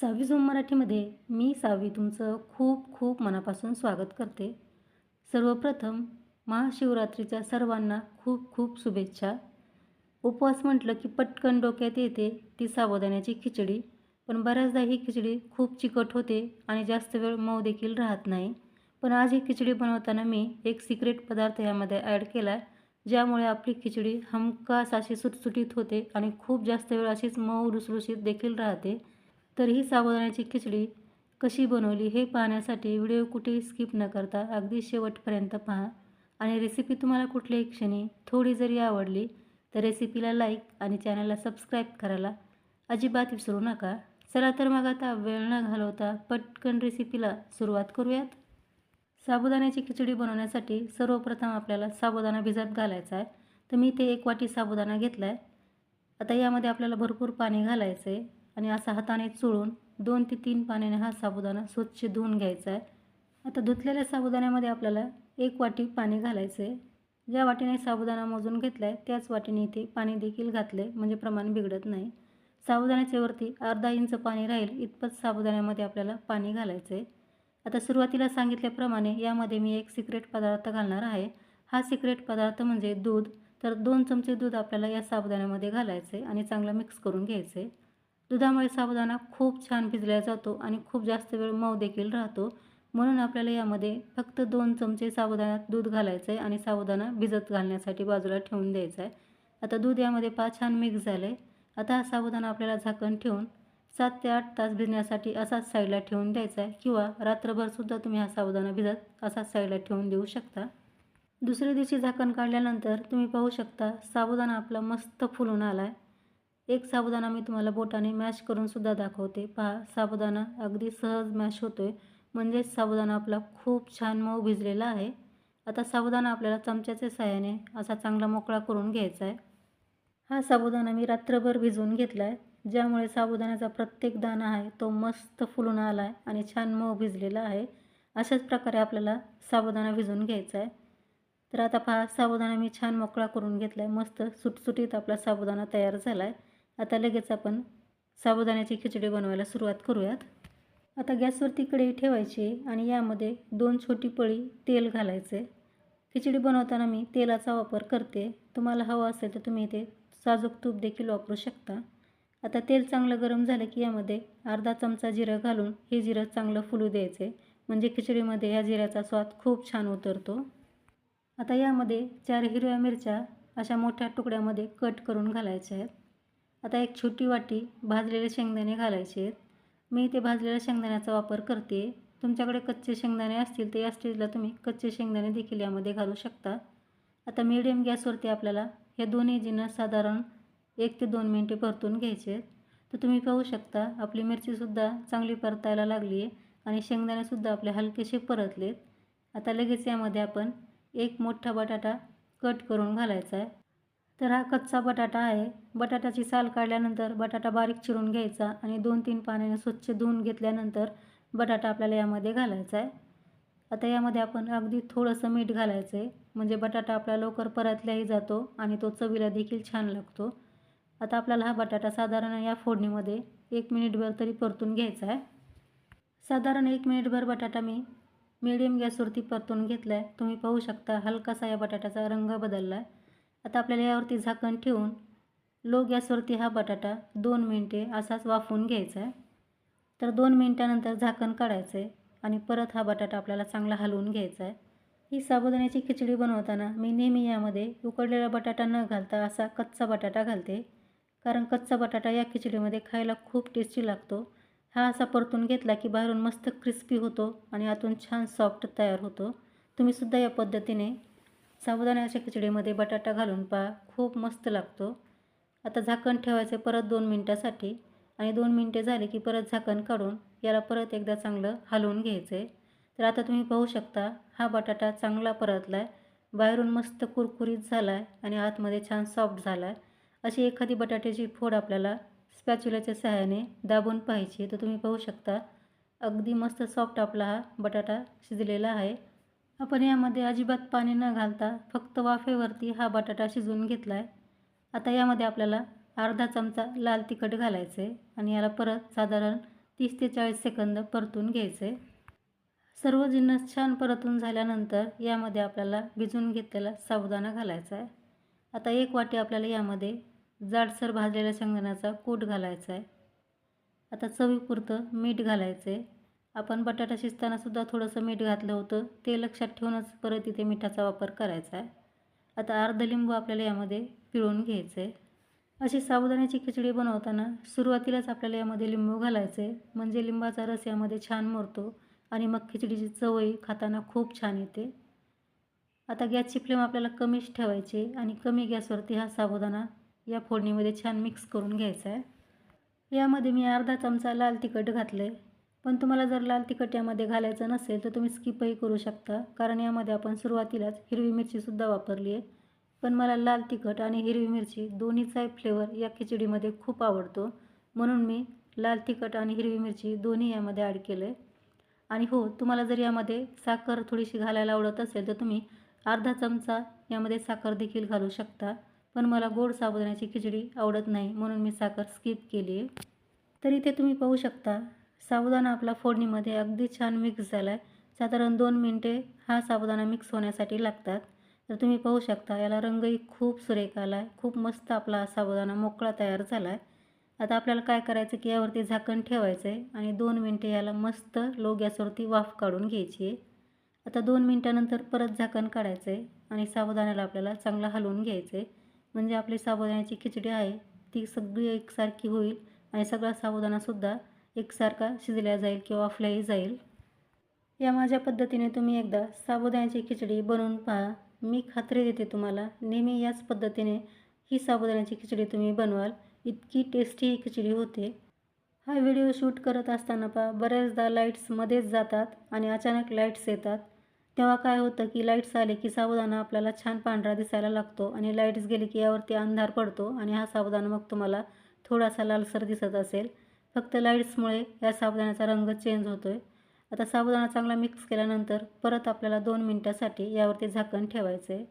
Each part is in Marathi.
सहावी झोम मराठीमध्ये मी सावी तुमचं खूप खूप मनापासून स्वागत करते. सर्वप्रथम महाशिवरात्रीच्या सर्वांना खूप खूप शुभेच्छा. उपवास म्हटलं की पटकन डोक्यात येते ती साबुदाण्याची खिचडी पण बऱ्याचदा ही खिचडी खूप चिकट होते आणि जास्त वेळ मऊ देखील राहत नाही. पण आज ही खिचडी बनवताना मी एक सिक्रेट पदार्थ यामध्ये ॲड केला आहे ज्यामुळे आपली खिचडी हमखास अशी सुटसुटीत होते आणि खूप जास्त वेळ अशीच मऊ रुसरुशीत देखील राहते. तर ही साबुदाण्याची खिचडी कशी बनवली हे पाहण्यासाठी व्हिडिओ कुठेही स्किप न करता अगदी शेवटपर्यंत पहा. आणि रेसिपी तुम्हाला कुठल्याही क्षणी थोडी जरी आवडली तर रेसिपीला लाईक आणि चॅनलला सबस्क्राईब करायला अजिबात विसरू नका. चला तर मग आता वेळ न घालवता पटकन रेसिपीला सुरुवात करूयात. साबुदाण्याची खिचडी बनवण्यासाठी सर्वप्रथम आपल्याला साबुदाणा भिजत घालायचा आहे. तर मी ते एक वाटी साबुदाणा घेतला आहे आता यामध्ये आपल्याला भरपूर पाणी घालायचं आहे आणि असा हाताने चोळून दोन ते तीन पाण्याने हा साबुदाणा स्वच्छ धुवून घ्यायचा आहे. आता धुतलेल्या साबुदाण्यामध्ये आपल्याला एक वाटी पाणी घालायचं आहे. ज्या वाटीने साबुदाणा मोजून घेतला आहे त्याच वाटीने इथे पाणी देखील घातले म्हणजे प्रमाण बिघडत नाही. साबुदाण्याच्या वरती अर्धा इंच पाणी राहील इतपत साबुदाण्यामध्ये आपल्याला पाणी घालायचं आहे. आता सुरुवातीला सांगितल्याप्रमाणे यामध्ये मी एक सिक्रेट पदार्थ घालणार आहे. हा सिक्रेट पदार्थ म्हणजे दूध. तर दोन चमचे दूध आपल्याला या साबुदाण्यामध्ये घालायचं आहे आणि चांगलं मिक्स करून घ्यायचं आहे. दुधामुळे साबुदाणा खूप छान भिजला जातो आणि खूप जास्त वेळ मऊ देखील राहतो. म्हणून आपल्याला यामध्ये फक्त दोन चमचे साबुदाण्यात दूध घालायचं आहे आणि साबुदाणा भिजत घालण्यासाठी बाजूला ठेवून द्यायचा आहे आता दूध यामध्ये पाच छान मिक्स झालं आहे आता हा साबुदाणा आपल्याला झाकण ठेवून सात ते आठ तास भिजण्यासाठी असाच साईडला ठेवून द्यायचा आहे किंवा रात्रभरसुद्धा तुम्ही हा साबुदाणा भिजत असाच साईडला ठेवून देऊ शकता. दुसऱ्या दिवशी झाकण काढल्यानंतर तुम्ही पाहू शकता साबुदाणा आपला मस्त फुलून आला आहे एक साबुदाणा मी तुम्हाला बोटाने मॅश करूनसुद्धा दाखवते. पहा साबुदाणा अगदी सहज मॅश होतो आहे म्हणजेच साबुदाणा आपला खूप छान मऊ भिजलेला आहे. आता साबुदाणा आपल्याला चमच्याच्या सहाय्याने असा चांगला मोकळा करून घ्यायचा आहे. हा साबुदाणा मी रात्रभर भिजवून घेतला आहे ज्यामुळे साबुदाण्याचा प्रत्येक दाणा आहे तो मस्त फुलून आला आहे आणि छान मऊ भिजलेला आहे. अशाच प्रकारे आपल्याला साबुदाणा भिजवून घ्यायचा आहे. तर आता पहा साबुदाणा मी छान मोकळा करून घेतला आहे मस्त सुटसुटीत आपला साबुदाणा तयार झाला आहे आता लगेच आपण साबुदाण्याची खिचडी बनवायला सुरुवात करूयात. आता गॅसवरती कढई ठेवायची आणि यामध्ये दोन छोटी पळी तेल घालायचे. खिचडी बनवताना मी तेलाचा वापर करते. तुम्हाला हवं असेल तर तुम्ही इथे साजूक तूप देखील वापरू शकता. आता तेल चांगलं गरम झालं की यामध्ये अर्धा चमचा जिरं घालून हे जिरं चांगलं फुलू द्यायचे. म्हणजे खिचडीमध्ये ह्या जिऱ्याचा स्वाद खूप छान उतरतो. आता यामध्ये चार हिरव्या मिरच्या अशा मोठ्या तुकड्यामध्ये कट करून घालायच्या आहेत. आता एक छोटी वाटी भाजलेले शेंगदाणे घालायचे आहेत. मी इथे भाजलेल्या शेंगदाण्याचा वापर करते. तुमच्याकडे कच्चे शेंगदाणे असतील तर या स्टेजला तुम्ही कच्चे शेंगदाणे देखील यामध्ये घालू शकता. आता मिडियम गॅसवरती आपल्याला ह्या दोन्ही जिन्नस साधारण एक ते दोन मिनटे परतून घ्यायचे आहेत. तर तुम्ही पाहू शकता आपली मिरचीसुद्धा चांगली परतायला लागली आहे आणि शेंगदाणेसुद्धा आपले हलकेसे परतलेत. आता लगेच यामध्ये आपण एक मोठा बटाटा कट करून घालायचा आहे. तर हा कच्चा बटाटा आहे. बटाट्याची साल काढल्यानंतर बटाटा बारीक चिरून घ्यायचा आणि दोन तीन पाण्याने स्वच्छ धुवून घेतल्यानंतर बटाटा आपल्याला यामध्ये घालायचा आहे. आता यामध्ये आपण अगदी थोडंसं मीठ घालायचं आहे म्हणजे बटाटा आपला लवकर परतल्याही जातो आणि तो चवीला देखील छान लागतो. आता आपल्याला हा बटाटा साधारण या फोडणीमध्ये एक मिनिटभर तरी परतून घ्यायचा आहे. साधारण एक मिनिटभर बटाटा मी मीडियम गॅसवरती परतून घेतला आहे तुम्ही पाहू शकता हलकासा या बटाट्याचा रंग बदलला आहे आता आपल्याला यावरती झाकण ठेवून लो गॅसवरती हा बटाटा दोन मिनटे असाच वाफवून घ्यायचा आहे. तर दोन मिनटानंतर झाकण काढायचं आहे आणि परत हा बटाटा आपल्याला चांगला हलवून घ्यायचा आहे. ही साबुदाण्याची खिचडी बनवताना मी नेहमी यामध्ये उकडलेला बटाटा न घालता असा कच्चा बटाटा घालते. कारण कच्चा बटाटा या खिचडीमध्ये खायला खूप टेस्टी लागतो. हा असा परतून घेतला की बाहेरून मस्त क्रिस्पी होतो आणि आतून छान सॉफ्ट तयार होतो. तुम्हीसुद्धा या पद्धतीने साबुदाण्याच्या खिचडीमध्ये बटाटा घालून पहा खूप मस्त लागतो. आता झाकण ठेवायचे परत दोन मिनटासाठी आणि दोन मिनटे झाले की परत झाकण काढून याला परत एकदा चांगलं हलवून घ्यायचं. आहे तर आता तुम्ही पाहू शकता हा बटाटा चांगला परतला आहे बाहेरून मस्त कुरकुरीत झाला आहे आणि आतमध्ये छान सॉफ्ट झाला आहे अशी एखादी बटाट्याची फोड आपल्याला स्पॅच्युलाच्या सहाय्याने दाबून पाहायची तर तुम्ही पाहू शकता अगदी मस्त सॉफ्ट आपला हा बटाटा शिजलेला आहे. आपण यामध्ये अजिबात पाणी न घालता फक्त वाफेवरती हा बटाटा शिजवून घेतला आहे आता यामध्ये आपल्याला अर्धा चमचा लाल तिखट घालायचं आहे आणि याला परत साधारण तीस ते चाळीस सेकंद परतून घ्यायचे सर्व जिन्नस छान परतून झाल्यानंतर यामध्ये आपल्याला भिजून घेतलेला साबुदाणा घालायचा आहे आता एक वाटी आपल्याला यामध्ये जाडसर भाजलेल्या शेंगदाण्याचा कूट घालायचा आहे आता चवीपुरतं मीठ घालायचं आहे आपण बटाटा शिजतानासुद्धा थोडंसं मीठ घातलं होतं. ते लक्षात ठेवूनच परत इथे मिठाचा वापर करायचा आहे. आता अर्ध लिंबू आपल्याला यामध्ये पिळून घ्यायचं आहे अशी साबुदाण्याची खिचडी बनवताना सुरुवातीलाच आपल्याला यामध्ये लिंबू घालायचं आहे म्हणजे लिंबाचा रस यामध्ये छान मोरतो आणि मग खिचडीची चवही खाताना खूप छान येते. आता गॅसची फ्लेम आपल्याला कमीच ठेवायची आणि कमी गॅसवरती हा साबुदाणा या फोडणीमध्ये छान मिक्स करून घ्यायचा आहे. यामध्ये मी अर्धा चमचा लाल तिखट घातलं आहे पण तुम्हाला जर लाल तिखट यामध्ये घालायचं नसेल तर तुम्ही स्किपही करू शकता. कारण यामध्ये आपण सुरुवातीलाच हिरवी मिरचीसुद्धा वापरली आहे. पण मला लाल तिखट आणि हिरवी मिरची दोन्हीचा फ्लेवर या खिचडीमध्ये खूप आवडतो. म्हणून मी लाल तिखट आणि हिरवी मिरची दोन्ही यामध्ये ॲड केलं आहे आणि हो तुम्हाला जर यामध्ये साखर थोडीशी घालायला आवडत असेल तर तुम्ही अर्धा चमचा यामध्ये साखर देखील घालू शकता. पण मला गोड साबुदाण्याची खिचडी आवडत नाही म्हणून मी साखर स्किप केली आहे तर इथे तुम्ही पाहू शकता साबुदाणा आपला फोडणीमध्ये अगदी छान मिक्स झाला आहे साधारण दोन मिनटे हा साबुदाणा मिक्स होण्यासाठी लागतात. तर तुम्ही पाहू शकता याला रंगही खूप सुरेख आला आहे खूप मस्त आपला साबुदाणा मोकळा तयार झाला आहे आता आपल्याला काय करायचं की यावरती झाकण ठेवायचं आहे आणि दोन मिनटे याला मस्त लो गॅसवरती वाफ काढून घ्यायची आहे. आता दोन मिनटानंतर परत झाकण काढायचं आहे आणि साबुदाण्याला आपल्याला चांगला हलवून घ्यायचं आहे म्हणजे आपली साबुदाण्याची खिचडी आहे ती सगळी एकसारखी होईल आणि सगळा साबुदाणासुद्धा एकसारखा शिजल्या जाईल किंवा वाफल्याही जाईल. या माझ्या पद्धतीने तुम्ही एकदा साबुदाण्याची खिचडी बनवून पहा. मी खात्री देते तुम्हाला नेहमी याच पद्धतीने ही साबुदाण्याची खिचडी तुम्ही बनवाल. इतकी टेस्टी ही खिचडी होते. हा व्हिडिओ शूट करत असताना पहा बऱ्याचदा लाईट्समध्येच जातात आणि अचानक लाईट्स येतात. तेव्हा काय होतं की लाईट्स आले की साबुदाणा आपल्याला छान पांढरा दिसायला लागतो आणि लाईट्स गेली की यावरती अंधार पडतो आणि हा साबुदाणा मग तुम्हाला थोडासा लालसर दिसत असेल. फक्त लाईट्समुळे या साबुदाण्याचा रंग चेंज होतो आहे आता साबुदाणा चांगला मिक्स केल्यानंतर परत आपल्याला दोन मिनटासाठी यावरती झाकण ठेवायचं. आहे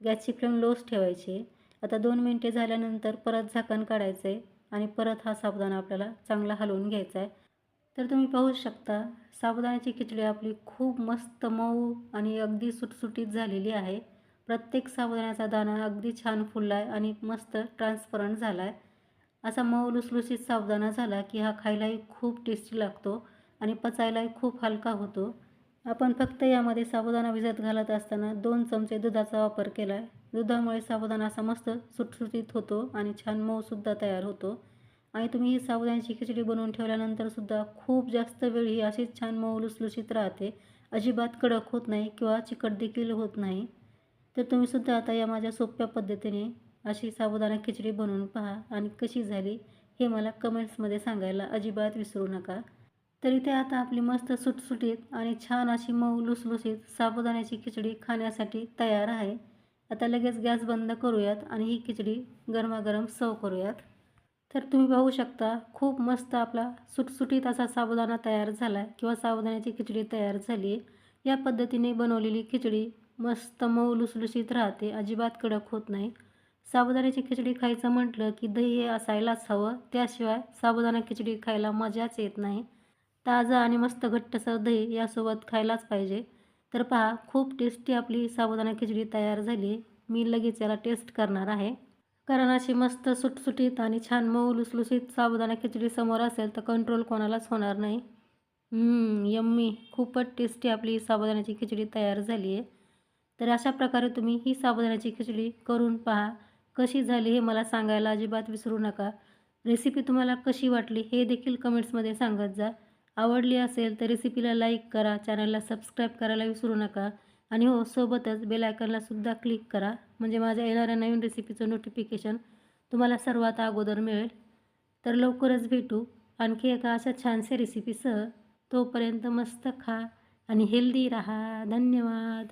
गॅसची फ्लेम लोच ठेवायची. आता दोन मिनटे झाल्यानंतर परत झाकण काढायचं आहे आणि परत हा साबुदाणा आपल्याला चांगला हलवून घ्यायचा आहे. तर तुम्ही पाहू शकता साबुदाण्याची खिचडी आपली खूप मस्त मऊ आणि अगदी सुटसुटीत झालेली आहे. प्रत्येक साबुदाण्याचा दाणा अगदी छान फुलला आहे आणि मस्त ट्रान्सपरंट झाला आहे असा मऊ लुसलुसीत सावधाना झाला की हा खायलाही खूप टेस्टी लागतो आणि पचायलाही खूप हलका होतो. आपण फक्त यामध्ये साबुदाणा भिजत घालत असताना दोन चमचे दुधाचा वापर केला. आहे दुधामुळे साबुदाणा असा मस्त सुटसुटीत होतो आणि छान मऊसुद्धा तयार होतो. आणि तुम्ही ही साबुदाण्याची खिचडी बनवून ठेवल्यानंतरसुद्धा खूप जास्त वेळ ही अशीच छान मऊ लुसलुशीत राहते. अजिबात कडक होत नाही किंवा चिकट देखील होत नाही. तर तुम्हीसुद्धा आता या माझ्या सोप्या पद्धतीने अशी साबुदाणा खिचडी बनवून पहा आणि कशी झाली हे मला कमेंट्समध्ये सांगायला अजिबात विसरू नका. तर इथे आता आपली मस्त सुटसुटीत आणि छान अशी मऊ लुसलुसीत साबुदाण्याची खिचडी खाण्यासाठी तयार आहे. आता लगेच गॅस बंद करूयात आणि ही खिचडी गरमागरम सर्व करूयात. तर तुम्ही पाहू शकता खूप मस्त आपला सुटसुटीत असा साबुदाणा तयार झाला आहे किंवा साबुदाण्याची खिचडी तयार झाली. आहे या पद्धतीने बनवलेली खिचडी मस्त मऊ लुसलुसीत राहते अजिबात कडक होत नाही. साबुदाण्याची खिचडी खायचं म्हटलं की दही हे असायलाच हवं. त्याशिवाय साबुदाणा खिचडी खायला मजाच येत नाही. ताजं आणि मस्त घट्टसर दही यासोबत खायलाच पाहिजे. तर पहा खूप टेस्टी आपली साबुदाणा खिचडी तयार झाली. मी लगेच याला टेस्ट करणार आहे. कारण अशी मस्त सुटसुटीत आणि छान मऊ लुसलुसीत साबुदाणा खिचडी समोर असेल तर कंट्रोल कोणालाच होणार नाही. यम्मी खूपच टेस्टी आपली साबुदाण्याची खिचडी तयार झाली आहे तर अशा प्रकारे तुम्ही ही साबुदाण्याची खिचडी करून पहा. कशी झाली हे मला सांगायला अजिबात विसरू नका. रेसिपी तुम्हाला कशी वाटली हे देखील कमेंट्समध्ये सांगत जा. आवडली असेल तर रेसिपीला लाईक करा चॅनलला सबस्क्राईब करायला विसरू नका. आणि हो सोबतच बेल सुद्धा क्लिक करा. म्हणजे माझ्या येणाऱ्या नवीन रेसिपीचं नोटिफिकेशन तुम्हाला सर्वात अगोदर मिळेल. तर लवकरच भेटू. आणखी एका अशा छानशा रेसिपीसह तोपर्यंत मस्त खा आणि हेल्दी राहा. धन्यवाद.